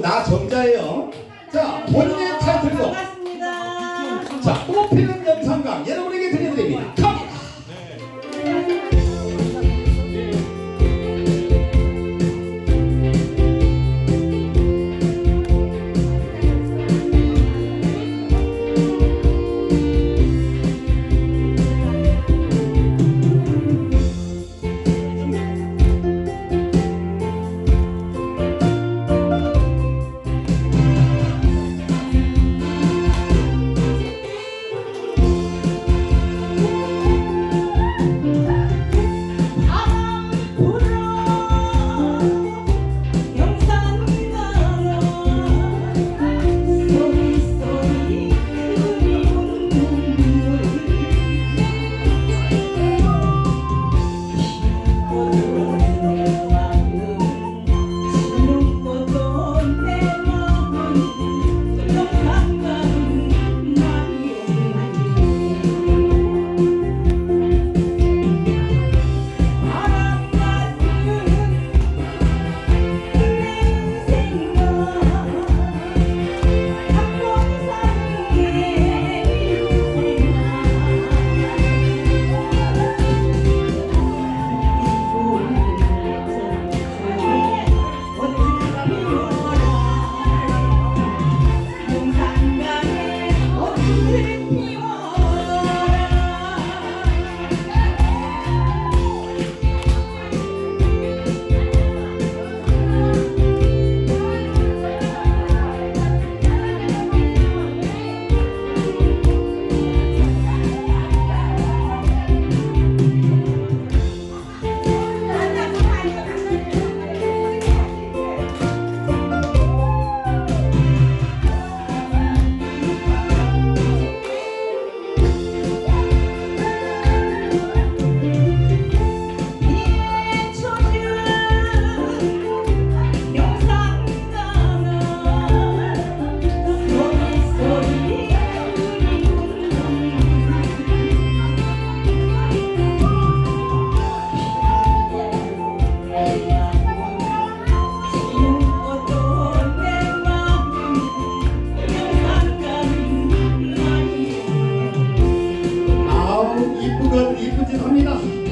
나 전자예요. 자, 본인의 타이틀곡. 자, 뽑히는 영상감 여러분에게 드려드립니다. 감사합니다.